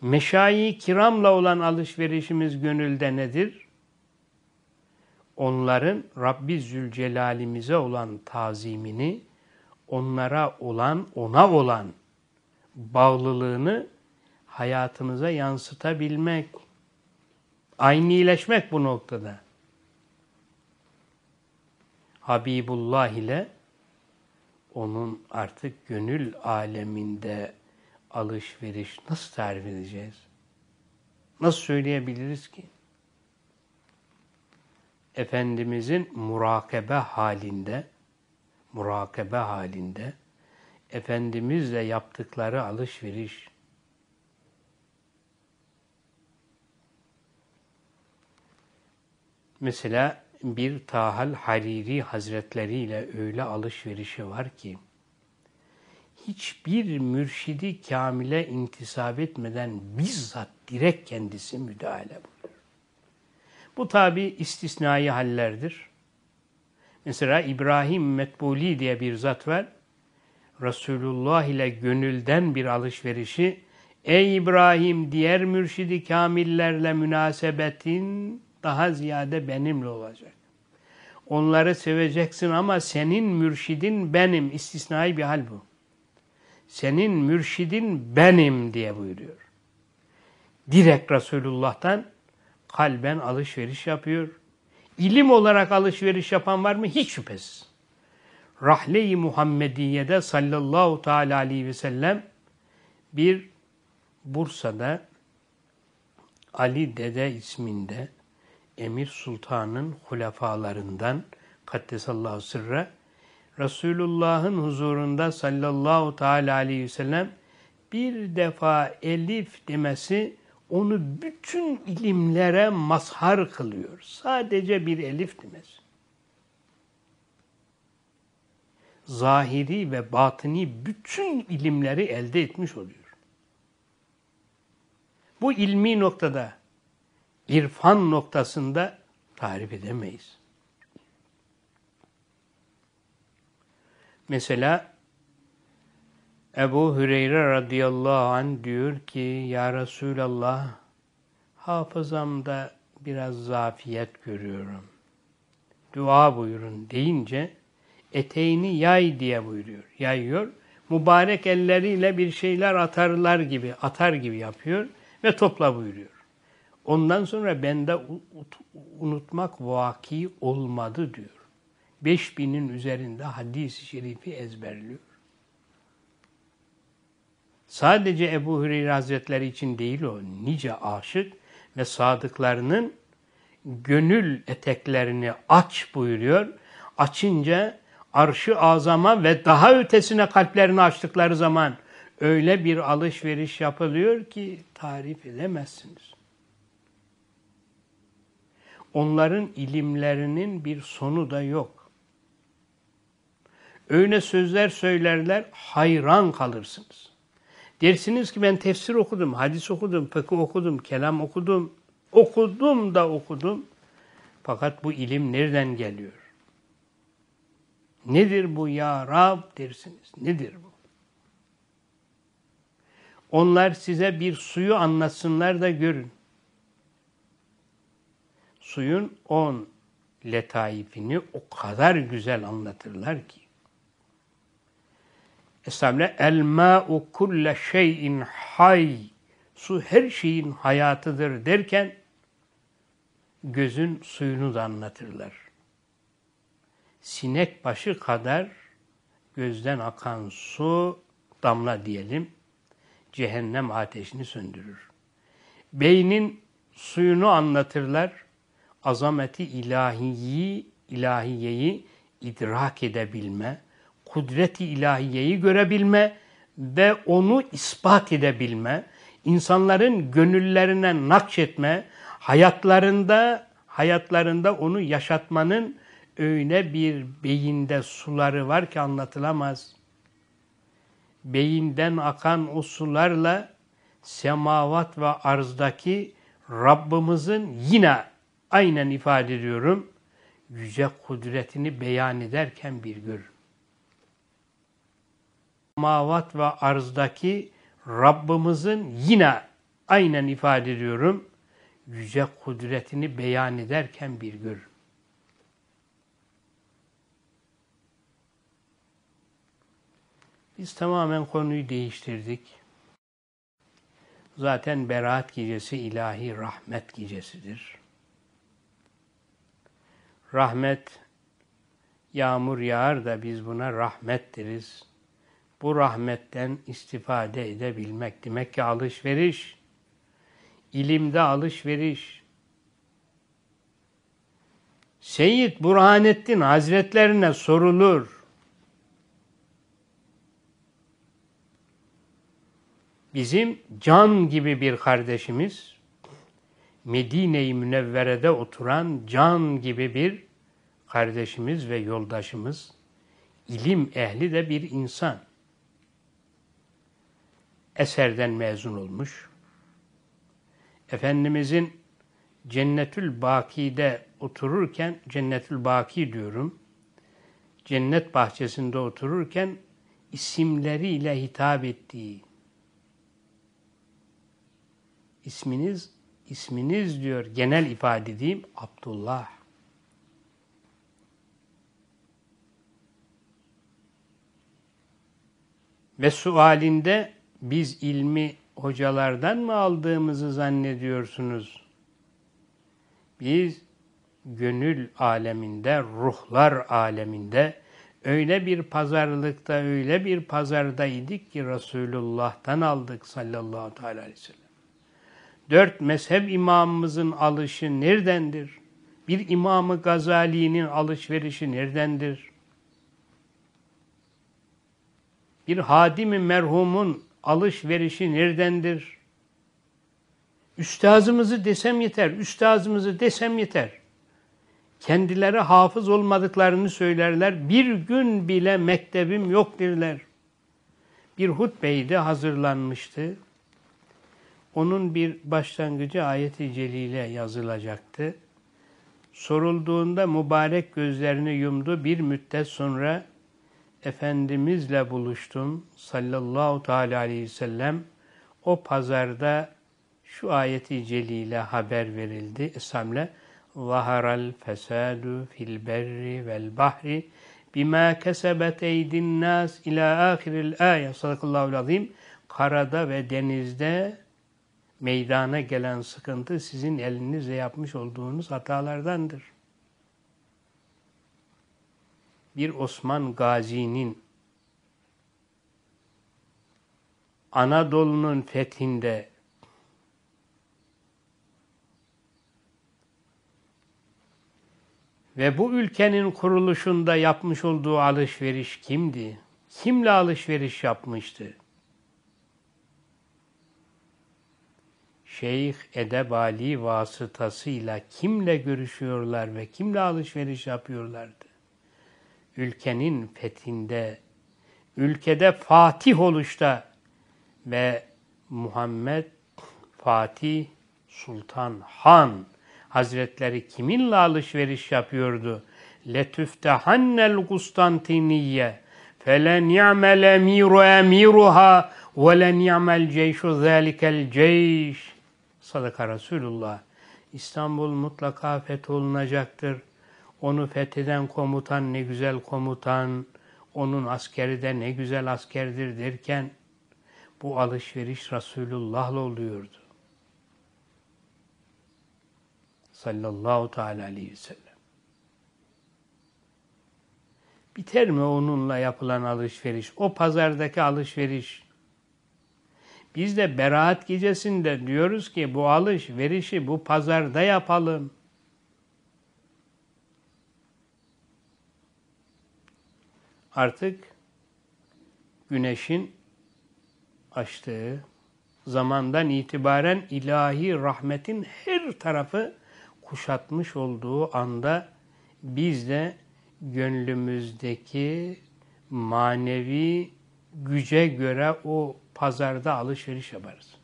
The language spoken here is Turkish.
Meşayi kiramla olan alışverişimiz gönülde nedir? Onların Rabbi Zülcelal'imize olan tazimini, onlara olan, ona olan bağlılığını hayatımıza yansıtabilmek, aynileşmek bu noktada. Habibullah ile onun artık gönül aleminde alışveriş nasıl tarif edeceğiz? Nasıl söyleyebiliriz ki? Efendimizin murakabe halinde, murakabe halinde, Efendimizle yaptıkları alışveriş, mesela bir Tahal Hariri Hazretleri ile öyle alışverişi var ki, hiçbir mürşidi kamile intisap etmeden bizzat direkt kendisi müdahale buyurur. Bu tabi istisnai hallerdir. Mesela İbrahim Metbuli diye bir zat var. Resulullah ile gönülden bir alışverişi Ey İbrahim diğer mürşidi kamillerle münasebetin daha ziyade benimle olacak. Onları seveceksin ama senin mürşidin benim. İstisnai bir hal bu. Senin mürşidin benim diye buyuruyor. Direkt Resulullah'tan kalben alışveriş yapıyor. İlim olarak alışveriş yapan var mı? Hiç şüphesiz. Rahle-i Muhammediye'de sallallahu teala aleyhi ve sellem bir Bursa'da Ali Dede isminde Emir Sultan'ın hulefalarından Kaddesallahu sırra Resulullah'ın huzurunda sallallahu teala aleyhi ve sellem bir defa elif demesi onu bütün ilimlere mazhar kılıyor. Sadece bir elif demesi. Zahiri ve batini bütün ilimleri elde etmiş oluyor. Bu ilmi noktada, irfan noktasında tarif edemeyiz. Mesela Ebu Hüreyre radıyallahu anh diyor ki Ya Resulallah hafızamda biraz zafiyet görüyorum. Dua buyurun deyince eteğini yay diye buyuruyor. Yayıyor. Mübarek elleriyle bir şeyler atarlar gibi, atar gibi yapıyor ve topla buyuruyor. Ondan sonra bende unutmak vaki olmadı diyor. Beş binin üzerinde hadis-i şerifi ezberliyor. Sadece Ebu Hureyre Hazretleri için değil o, nice aşık ve sadıklarının gönül eteklerini aç buyuruyor. Açınca arşı azama ve daha ötesine kalplerini açtıkları zaman öyle bir alışveriş yapılıyor ki tarif edemezsiniz. Onların ilimlerinin bir sonu da yok. Öyle sözler söylerler, hayran kalırsınız. Dersiniz ki ben tefsir okudum, hadis okudum, fıkıh okudum, kelam okudum. Okudum da okudum. Fakat bu ilim nereden geliyor? Nedir bu ya Rab dersiniz. Nedir bu? Onlar size bir suyu anlatsınlar da görün. Suyun on letaifini o kadar güzel anlatırlar ki. Estağfirullah. El ma'u kulle şeyin hay. Su her şeyin hayatıdır derken gözün suyunu da anlatırlar. Sinek başı kadar gözden akan su damla diyelim cehennem ateşini söndürür. Beynin suyunu anlatırlar. Azameti ilahiyi, ilahiyeyi idrak edebilme, kudreti ilahiyeyi görebilme ve onu ispat edebilme, insanların gönüllerine nakşetme, hayatlarında hayatlarında onu yaşatmanın öyle bir beyinde suları var ki anlatılamaz. Beyinden akan o sularla semavat ve arzdaki Rabbimizin yine aynen ifade ediyorum yüce kudretini beyan ederken bir görün semavat ve arzdaki Rabbimizin yine aynen ifade ediyorum. Yüce kudretini beyan ederken bir gör. Biz tamamen konuyu değiştirdik. Zaten Berat gecesi ilahi rahmet gecesidir. Rahmet, yağmur yağar da biz buna rahmet deriz. Bu rahmetten istifade edebilmek demek ki alışveriş, ilimde alışveriş. Seyyid Burhanettin Hazretlerine sorulur. Bizim can gibi bir kardeşimiz, Medine-i Münevvere'de oturan can gibi bir kardeşimiz ve yoldaşımız, ilim ehli de bir insan. Eserden mezun olmuş. Efendimizin Cennetül Baki'de otururken, Cennetül Baki diyorum, cennet bahçesinde otururken isimleriyle hitap ettiği, isminiz, isminiz diyor genel ifade edeyim, Abdullah. Ve sualinde biz ilmi hocalardan mı aldığımızı zannediyorsunuz? Biz gönül aleminde, ruhlar aleminde öyle bir pazarlıkta, öyle bir pazardaydık ki Resulullah'tan aldık sallallahu aleyhi ve sellem. Dört mezhep imamımızın alışı neredendir? Bir imamı Gazali'nin alışverişi neredendir? Bir hadimi merhumun alışverişi neredendir? Üstazımızı desem yeter, üstazımızı desem yeter. Kendileri hafız olmadıklarını söylerler. Bir gün bile mektebim yok derler. Bir hutbeyde hazırlanmıştı. Onun bir başlangıcı ayet-i celile yazılacaktı. Sorulduğunda mübarek gözlerini yumdu. Bir müddet sonra Efendimizle buluştum sallallahu teala aleyhi ve sellem. O pazarda şu ayeti celile haber verildi. Esamle zaharal fesadu fil berri vel bahri bima kesebet eydin nas ila ahiril ayet. Sadakallahu azim. Karada ve denizde meydana gelen sıkıntı sizin elinizle yapmış olduğunuz hatalardandır. Bir Osman Gazi'nin Anadolu'nun fethinde ve bu ülkenin kuruluşunda yapmış olduğu alışveriş kimdi? Kimle alışveriş yapmıştı? Şeyh Edebali vasıtasıyla kimle görüşüyorlar ve kimle alışveriş yapıyorlardı? Ülkenin fethinde, ülkede fatih oluşta ve Muhammed Fatih Sultan Han Hazretleri kiminle alışveriş yapıyordu? Letüftehannel Kustantiniye felen ya'mel emiru emiruha ve len ya'mel ceyşu zâlikel ceyş Sadaka Resulullah. İstanbul mutlaka fetholunacaktır. Onu fetheden komutan ne güzel komutan, onun askeri de ne güzel askerdir derken bu alışveriş Resulullah'la oluyordu. Sallallahu teala aleyhi ve sellem. Biter mi onunla yapılan alışveriş? O pazardaki alışveriş biz de beraat gecesinde diyoruz ki bu alış verişi bu pazarda yapalım. Artık güneşin açtığı zamandan itibaren ilahi rahmetin her tarafı kuşatmış olduğu anda biz de gönlümüzdeki manevi güce göre o pazarda alışveriş yaparız.